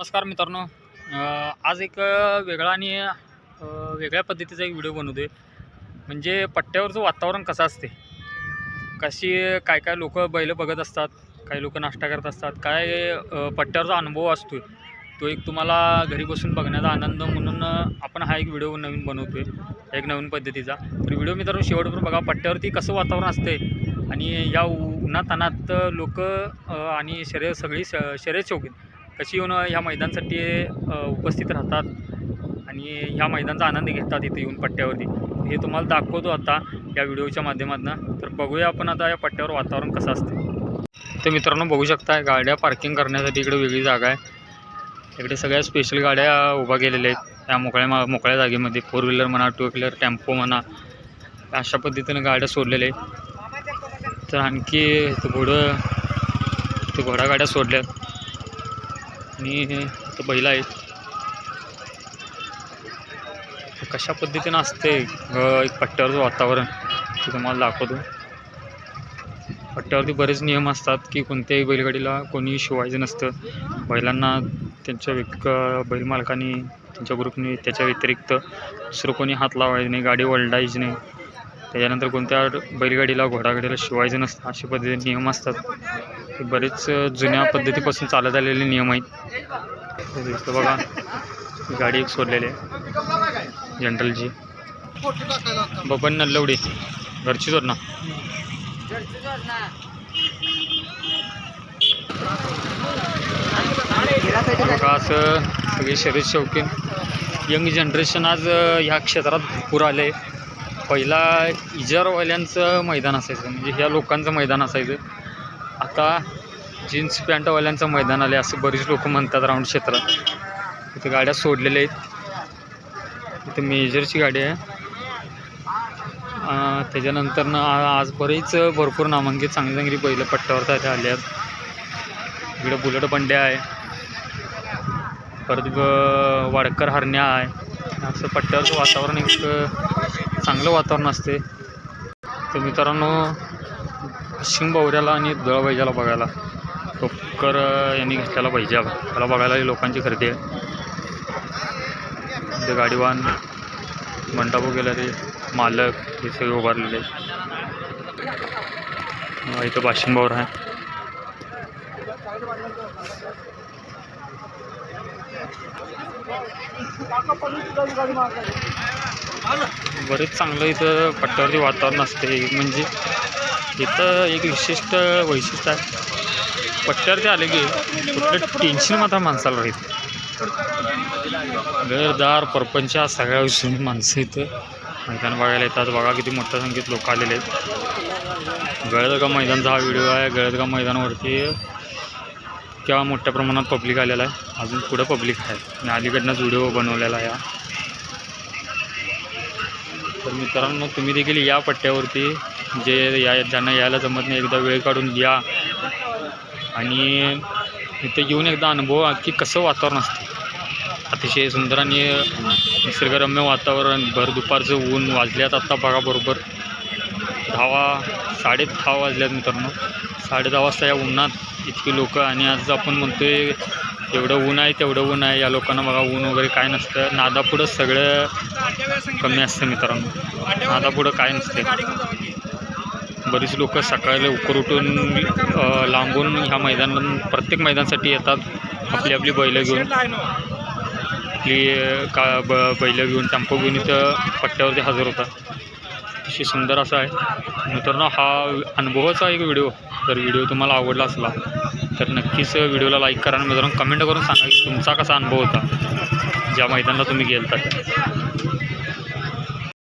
नमस्कार मित्रांनो. आज एक वेगळा आणि वेगळ्या पद्धतीचा एक व्हिडिओ बनवतोय. म्हणजे पट्ट्यावरचं वातावरण कसं असते? कशी काय काय लोक बैल बघत असतात? काही लोक नाश्ता करत असतात? काय पट्ट्यावरचा अनुभव असतो तो एक तुम्हाला घरी बसून बघण्याचा आनंद म्हणून आपण हा एक व्हिडिओ नवीन बनवतोय एक नवीन पद्धतीचा. तर व्हिडिओ मित्रांनो शेवटपर्यंत बघा पट्ट्यावरती कसं वातावरण असते आणि या उन्हातानात लोक आणि शरीर सगळी श शर्यत शौकीन. कशी येऊन ह्या मैदानासाठी उपस्थित राहतात आणि ह्या मैदानाचा आनंद घेतात इथे येऊन पट्ट्यावरती. हे तुम्हाला दाखवतो आता या व्हिडिओच्या माध्यमातून. तर बघूया आपण आता या पट्ट्यावर वातावरण कसं असतं. तर मित्रांनो बघू शकता गाड्या पार्किंग करण्यासाठी इकडे वेगळी जागा आहे. इकडे सगळ्या स्पेशल गाड्या उभ्या केलेल्या आहेत. त्या मोकळ्या मा मोकळ्या जागेमध्ये फोर व्हीलर म्हणा टू व्हीलर टेम्पो म्हणा अशा पद्धतीनं गाड्या सोडलेल्या आहेत. तर आणखी घोडं ते घोडा गाड्या सोडल्यात. आणि तो बैल आहेत. कशा पद्धतीनं असते एक पट्ट्यावरचं वातावरण? ते तुम्हाला दाखवतो. पट्ट्यावरती बरेच नियम असतात की कोणत्याही बैलगाडीला कोणी शिवायचं नसतं. बैलांना त्यांच्या व्यक बैल मालकाने त्यांच्या ग्रुपने त्याच्या व्यतिरिक्त दुसरं कोणी हात लावायचं नाही गाडी वळडायची नाही. त्याच्यानंतर कोणत्या बैलगाडीला घोडागाडीला शिवायचं नसतं अशा पद्धतीने नियम असतात. बरेच जुन्या पद्धतीपासून चालत आलेले नियम आहेत. तर बघा. गाडी एक सोडलेली आहे. जनरलची बबन नल्लवडे. घरचीच होत ना बघा असं सगळे शरीर शौकीन. यंग जनरेशन आज ह्या क्षेत्रात भरपूर आले. पहिला इजारवाल्यांचं मैदान असायचं. म्हणजे ह्या लोकांचं मैदान असायचं. आता जीन्स पॅन्टवाल्यांचं मैदान आले असं बरीच लोक म्हणतात राऊंड क्षेत्रात. इथे गाड्या सोडलेल्या आहेत. इथे मेजरची गाडी आहे. त्याच्यानंतर ना आज बरीच भरपूर नामांकित चांगली चांगली बैलं पट्ट्यावर त्या आले आहेत इकडे बुलेट बंड्या आहे. परत वाडकर हरण्या आहे. असं पट्ट्यावरचं वातावरण एक चांगलं वातावरण असते तर मित्रांनो पश्चिम बावऱ्याला आणि दळवायच्याला बघायला. टोपकर यांनी घेतलेला पाहिजे. त्याला बघायला लोकांची खरेदी आहे. ते गाडीवान मंडप गेलेले मालक हे सगळे उभारलेले इथं बाशिंग बावर आहे. बरेच चांगलं इथं पट्ट्यावरती वातावरण असते म्हणजे इथं एक विशिष्ट वैशिष्ट्य आहे. पट्ट्यावरती आले की कुठलं टेन्शन मात्र माणसाला राहील. घरदार परपंच सगळ्या विषयी माणसं इथं. मैदान बघायला येतात. बघा किती मोठ्या संख्येत लोक आलेले आहेत. गळदगा मैदानचा हा व्हिडिओ आहे. गळदगा मैदानावरती केव्हा मोठ्या प्रमाणात पब्लिक आलेला आहे. अजून पुढं पब्लिक आहे. मी अलीकडनंच व्हिडिओ बनवलेला आहे तर मित्रांनो तुम्ही देखील या पट्ट्यावरती जे या ज्यांना यायला जमत नाही एकदा वेळ काढून या आणि इथे येऊन एकदा अनुभव की कसं वातावरण असतं. अतिशय सुंदर आणि निसर्गरम्य वातावरण भर दुपारचं ऊन वाजल्यात आत्ता बघा बरोबर. दहा साडे दहा वाजल्यात मित्रांनो. साडे दहा वाजता या उन्हात इतकी लोक आणि आज आपण म्हणतोय एवढं ऊन आहे तेवढं ऊन आहे. या लोकांना बघा ऊन वगैरे काय नसतं. नादापुढं सगळं कमी असतं मित्रांनो. नादापुढं काय नसते. बरीच लोक सकाळी लवकर उठून लांबून ह्या मैदान प्रत्येक मैदानासाठी येतात आपली आपली बैलं घेऊन. आपली का ब बैलं घेऊन टेम्पो घेऊन इथं पट्ट्यावरती हजर होतात. अतिशय सुंदर असा आहे. मित्रांनो हा अनुभवाचा एक व्हिडिओ. जर व्हिडिओ तुम्हाला आवडला असला तर नक्कीच व्हिडिओला लाईक करा आणि मित्रांनो कमेंट करून सांगा की तुमचा कसा अनुभव होता ज्या मैदानाला तुम्ही गेलता